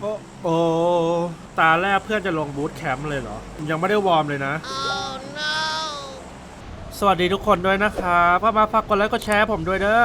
โอ้โอ้ตาแรกเพื่อนจะลงบูธแคมป์เลยเหรอ ยังไม่ได้วอร์มเลยนะสวัสดีทุกคนด้วยนะครับก็มาฝากกดไลค์กดแชร์ผมด้วยเด้อ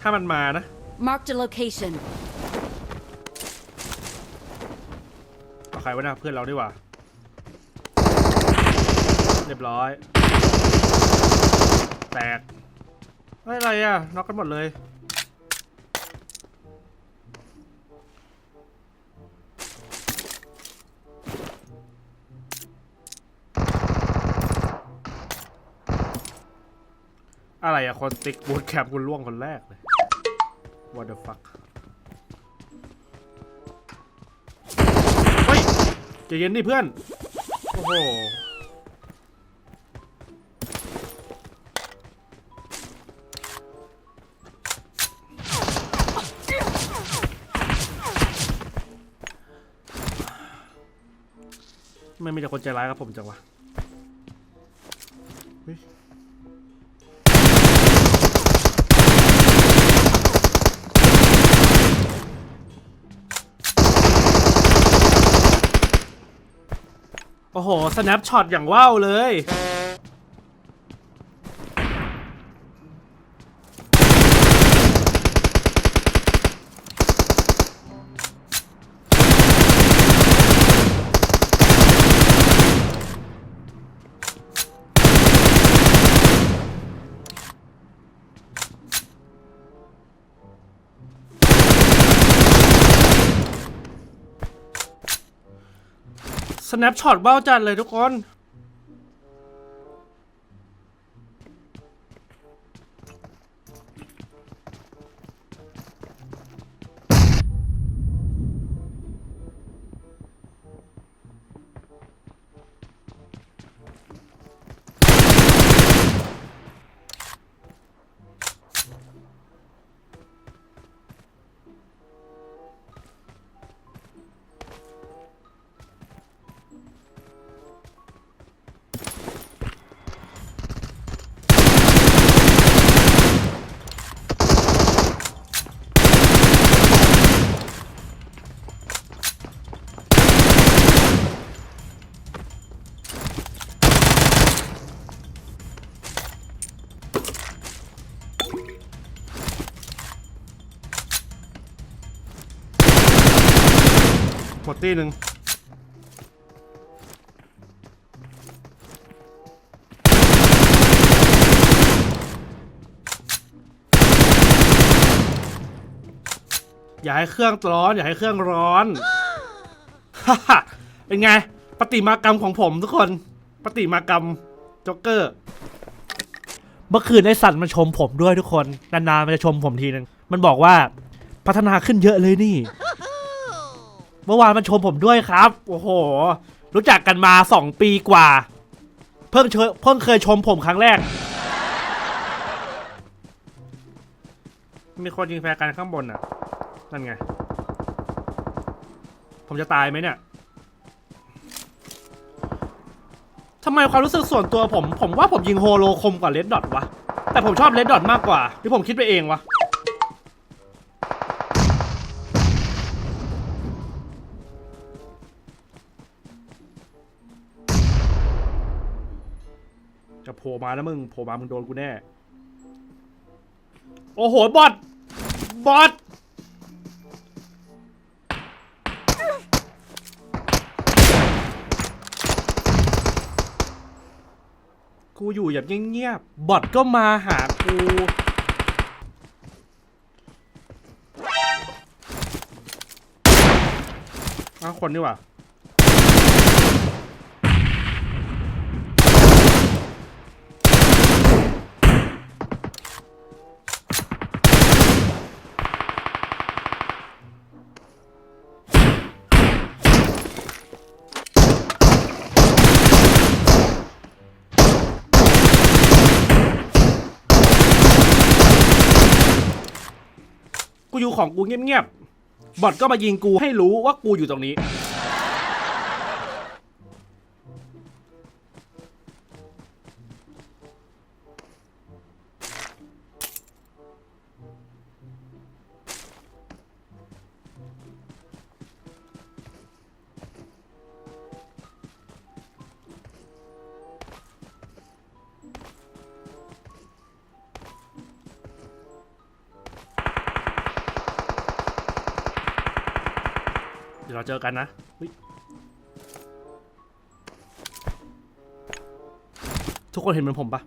ถ้ามันมานะ Marked a location. เอาใครวะนะเพื่อนเราดีกว่า เรียบร้อย แตกเฮ้ยอะไรอะน็อกกันหมดเลย อะไรอะ คนติ๊กบูทแคมป์คุณล่วงคนแรกเลย what the fuck เฮ้ยใจเย็นดิเพื่อน โอ้โห ไม่มีแต่คนใจร้ายกับผมจังวะ โอ้โหสแนปช็อตอย่างว้าวเลย แนปช็อตว้าจัดเลยทุกคน ตีหนึ่งอย่าให้เครื่องร้อน อย่าให้เครื่องร้อนฮ่าเป็นไงปฏิมากรรมของผมทุกคนปฏิมากรรมจ็อกเกอร์ เมื่อคืนไอ้สัตว์มันชมผมด้วยทุกคน นานๆมันจะชมผมทีนึง มันบอกว่าพัฒนาขึ้นเยอะเลยนี่ เมื่อวานมันชมผมด้วยครับ โอ้โห รู้จักกันมาสองปีกว่า เพิ่งเชเพิ่งเคยชมผมครั้งแรก มีคนยิงแฟร์กันข้างบนน่ะ นั่นไง ผมจะตายไหมเนี่ยทำไมความรู้สึกส่วนตัวผม ผมว่าผมยิงโฮโลคมกว่าเลดดอทวะ แต่ผมชอบเลดดอทมากกว่า หรือผมคิดไปเองวะ จะโผล่มาแล้วมึงโผล่มามึงโดนกูแน่ โอ้โหบอทบอทกูอยู่อย่างเงียบๆบอทก็มาหากูอ้าวคนนี่ว่า อยู่ของกูเงียบๆ บอทก็มายิงกูให้รู้ว่ากูอยู่ตรงนี้ เราเจอกันนะทุกคนเห็นเหมือนผมปะ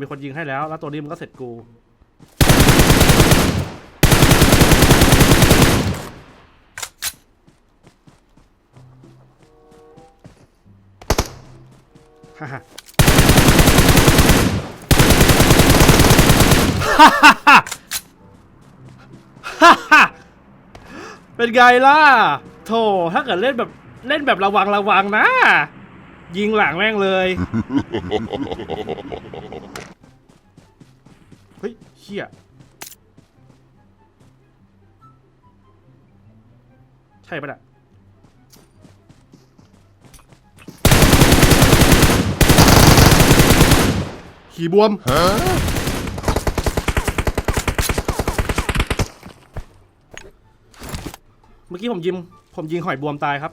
มีคนยิงให้แล้ว แล้วตัวนี้มันก็เสร็จกูฮ่าฮ่าฮ่าฮ่าฮ่าฮ่าเป็นไงล่ะ โถถ้าเกิดเล่นแบบเล่นแบบระวังระวังนะ ยิงหลังแม่งเลย เฮ้ยเชี่ยใช่ปะเนี่ยขี่บวม เมื่อกี้ผมยิง ผมยิงหอยบวมตายครับ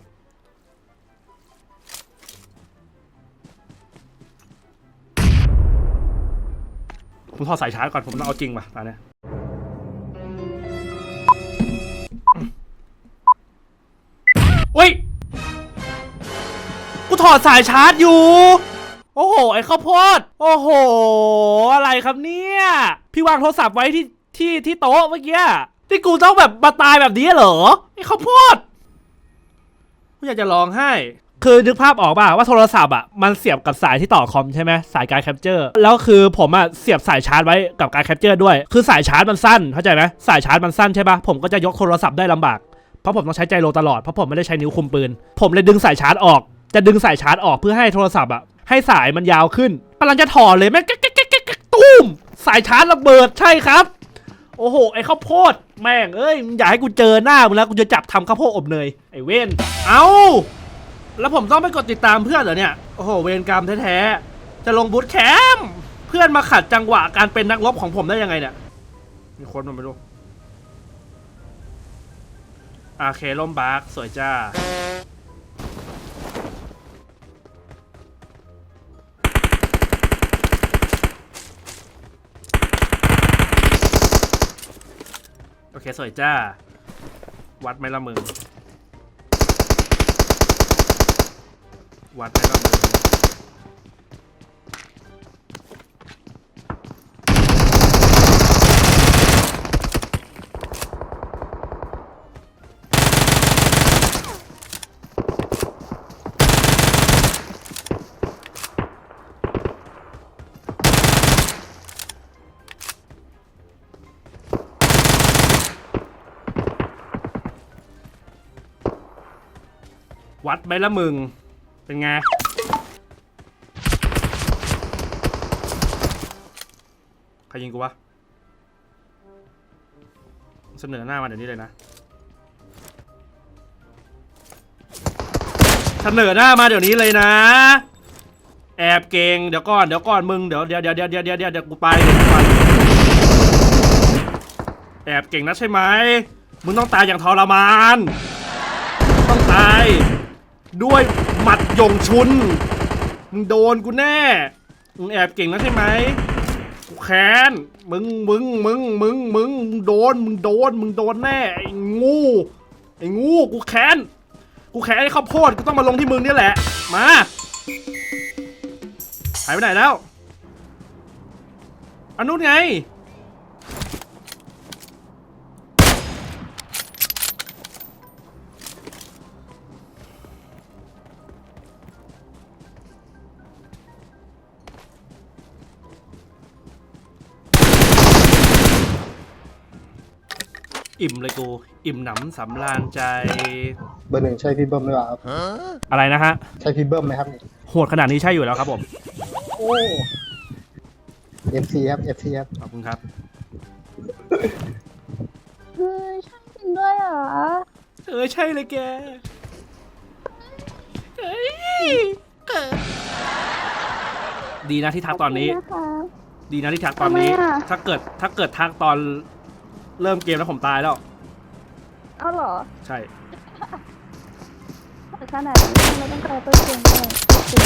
ผมถอดสายชาร์จก่อน ผมต้องเอาจริงว่ะตอนเนี้ยเฮ้ย กูถอดสายชาร์จอยู่ โอ้โห ไอ้ข้าวโพด โอ้โห อะไรครับเนี่ย พี่วางโทรศัพท์ไว้ที่ที่ที่โต๊ะเมื่อกี้ ที่กูต้องแบบมาตายแบบนี้เหรอ ไอ้ข้าวโพด กูอยากจะร้องไห้ คือนึกภาพออกป่ะว่าโทรศัพท์อะมันเสียบกับสายที่ต่อคอมใช่ไหมสายการแคปเจอร์แล้วคือผมอะเสียบสายชาร์จไว้กับการแคปเจอร์ด้วย คือสายชาร์จมันสั้นเข้าใจไหมสายชาร์จมันสั้นใช่ป่ะผมก็จะยกโทรศัพท์ได้ลำบากเพราะผมต้องใช้ใจโลตลอดเพราะผมไม่ได้ใช้นิ้วคุมปืน ผมเลยดึงสายชาร์จออก จะดึงสายชาร์จออกเพื่อให้โทรศัพท์อะให้สายมันยาวขึ้นกำลังจะถอดเลยแม่งแก๊กแก๊กแก๊กแก๊กตุ้มสายชาร์จระเบิดใช่ครับ โอ้โหไอ้ข้าวโพด แม่งเอ้ยอย่าให้กูเจอหน้ามึงแล้วกูจะจับทำข้าวโพดอบเนยไอ้เว้นเอ้า แล้วผมต้องไปกดติดตามเพื่อนเหรอเนี่ย โอ้โห เวรกรรมแท้ๆ จะลงบูทแคมป์เพื่อนมาขัดจังหวะการเป็นนักรบของผมได้ยังไงเนี่ย มีคนมาไม่รู้อาเคล่มบาร์กสวยจ้า โอเค สวยจ้า วัดไหมละมึง วัดไหมละมึงวัดไหมละมึง เป็นไง ใครยิงกูวะ เสนอหน้ามาเดี๋ยวนี้เลยนะ เสนอหน้ามาเดี๋ยวนี้เลยนะ แอบเก่งเดี๋ยวก่อนเดี๋ยวก่อนมึงเดี๋ยวเดี๋ยวเดี๋ยวเดี๋ยวเดี๋ยวเดี๋ยวกูไปเดี๋ยวกูไปแอบเก่งนะใช่ไหมมึงต้องตายอย่างทรมาน ด้วยหมัดยงชุน มึงโดนกูแน่ มึงแอบเก่งนะใช่ไหมกูแค้นมึงมึง มึง มึง มึง มึง โดน มึงโดน มึงโดนแน่ ไอ้งู ไอ้งู กูแค้น กูแค้นไอ้ข้าวโพด กูต้องมาลงที่มึงนี่แหละ มาหายไปไหนแล้วอันนู้นไง อิ่มเลยกู อิ่มหนำสำราญใจ เบอร์หนึ่งใช่พี่เบิ้มหรือเปล่าครับอะไรนะฮะ ใช่พี่เบิ้มไหมครับโหดขนาดนี้ใช่อยู่แล้วครับผม โอ้ FC ครับ FC ครับขอบคุณครับ เฮ้ยใช่จริงด้วยเหรอเออใช่เลยแกเอ้ยเกิดดีนะที่ทักตอนนี้ ขบคุณนะคะ ดีนะที่ทักตอนนี้ ทำไมอะ ถ้าเกิดถ้าเกิดทักตอน เริ่มเกมแล้วผมตายแล้ว เอาเหรอใช่ขนาดนี้ไม่ต้องการตัวเก่งเลยจริง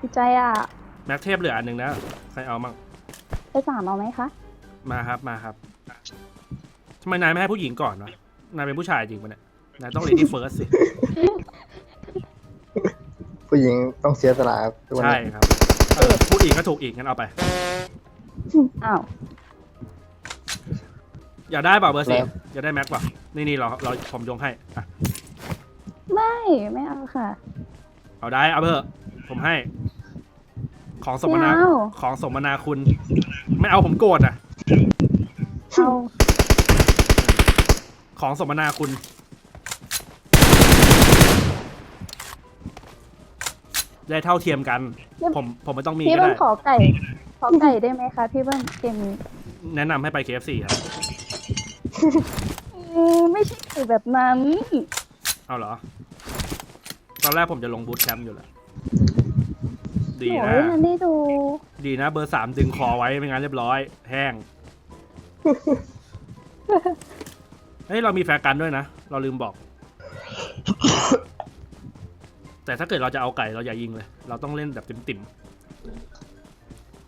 ดีใจอะแม็กเทพเหลืออันหนึ่งนะ ใครเอามั่งไปสามเอาไหมคะมาครับมาครับทำไมนายไม่ให้ผู้หญิงก่อนวะนายเป็นผู้ชายจริงปะเนี่ยนายต้อง lady first สิผู้หญิงต้องเสียสละครับทุกวันใช่นี้ครับเออพูดอีกก็ถูกอีกงั้นเอาไป อ้าวอยากได้เปล่าเบอร์สี่อยากได้แม็กเปล่านี่นี่เราเราผมยงให้อะไม่ไม่เอาค่ะ เอาได้เอาไปเถอะผมให้ ของสมนาไม่เอา ของสมนาคุณ ไม่เอาผมโกรธอะ เอาของสมนาคุณ ได้เท่าเทียมกัน ผมผมไม่ต้องมีพี่ก็เบิ้มได้ขอไก่ ขอไก่ได้ไหมคะพี่เบิ้มเกมนี้แนะนำให้ไป KFC ครับอืมไม่ใช่ไก่แบบนั้น เอาเหรอ ตอนแรกผมจะลงบูทแคมป์อยู่แหละดีโอ้นะ ยนันได้ดู ดีนะ เบอร์สามดึงคอไว้ไม่งั้นเรียบร้อย แห้ง เฮ้ย เรามีแฟร์กันด้วยนะ เราลืมบอก แต่ถ้าเกิดเราจะเอาไก่เราอย่ายิงเลย เราต้องเล่นแบบติ่ม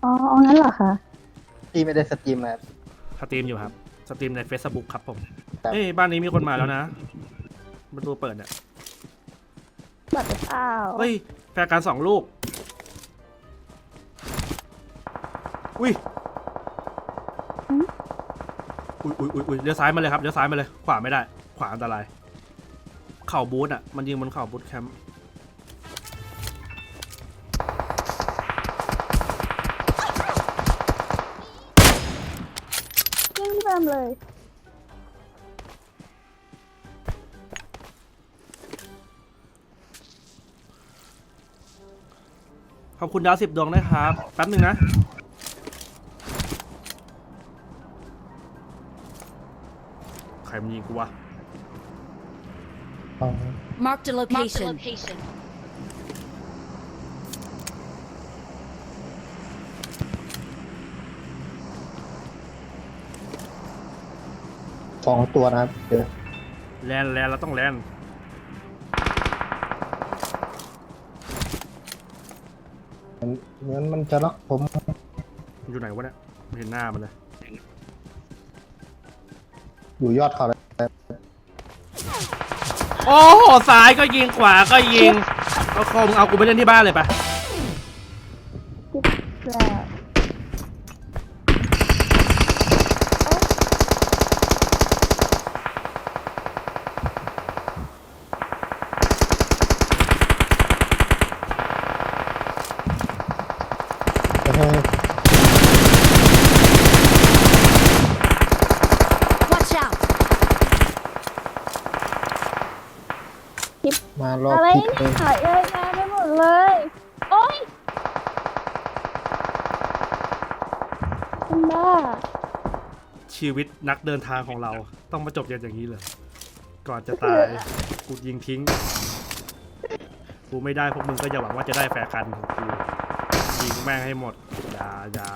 อ๋อเอางั้นเหรอคะพี่ไม่ได้สตรีมนะครับๆสตรีมอยู่ครับ สตรีมใน Facebook ครับผม ครับ เอ้ยบ้านนี้มีคนมาแล้วนะ ประตูเปิดเนี่ยบัตรเปล่าเฮ้ย แฟร์กันสองลูก อุ้ย อุ้ยอุ้ยอุ้ยอุ้ยเลี้ยวซ้ายมาเลยครับ เลี้ยวซ้ายมาเลย ขวาไม่ได้ ขวาอันตราย เข่าบูธอะ มันยิงบนเข่าบูธแคมป์ คุณดาวสิบดวงนะครับ แป๊บหนึ่งนะ ใครมันยิงกูวะอ๋อ Marked a location. location. สองตัวนะครับเดี๋ยว แลนแลนเราต้องแลน เหมือนมันจะล็อกผมอยู่ไหนวะเนี่ยไม่เห็นหน้ามันเลย อยู่ยอดเขาเลยโอ้โหซ้ายก็ยิงขวาก็ยิงเอาคอมงเอากูไปเล่นที่บ้านเลยปะ แล้ว เฮ้ย Watch out! มารอบอะไรทิศเลเนี่ยยเยอะแยะไปหมดเลย โอ๊ยคุณบ้าชีวิตนักเดินทางของเราต้องมาจบอย่างนี้เลย ก่อนจะตาย กูยิงทิ้ง กูไม่ได้พวกมึงก็อย่าหวังว่าจะได้แฟร์กันของกู ยิงแม่งให้หมดอย่าอย่า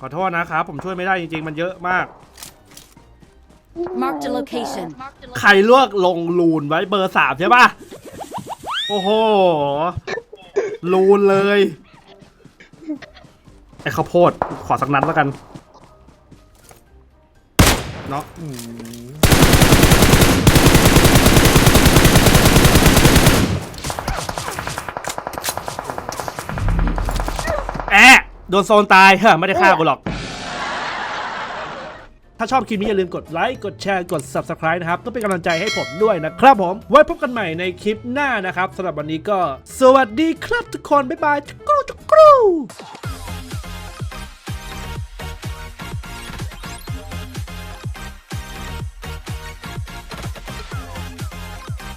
ขอโทษนะครับ ผมช่วยไม่ได้จริงๆ มันเยอะมาก Marked a location. Marked a ใครลวกลงลูนไว้เบอร์สามใช่ป่ะ โอ้โห ลูนเลย ไอ้ข้าวโพด ขอสักนัดแล้วกัน เนาะอืม ดนโซนตายเฮ้อไม่ได้ฆ่ากูหรอก ถ้าชอบคลิปนี้อย่าลืมกดไลค์ กดแชร์ กด Subscribe นะครับ ก็เป็นกำลังใจให้ผมด้วยนะครับผม ไว้พบกันใหม่ในคลิปหน้านะครับสำหรับวันนี้ก็ สวัสดีครับทุกคน บ๊ายบายจุกรูจุกรู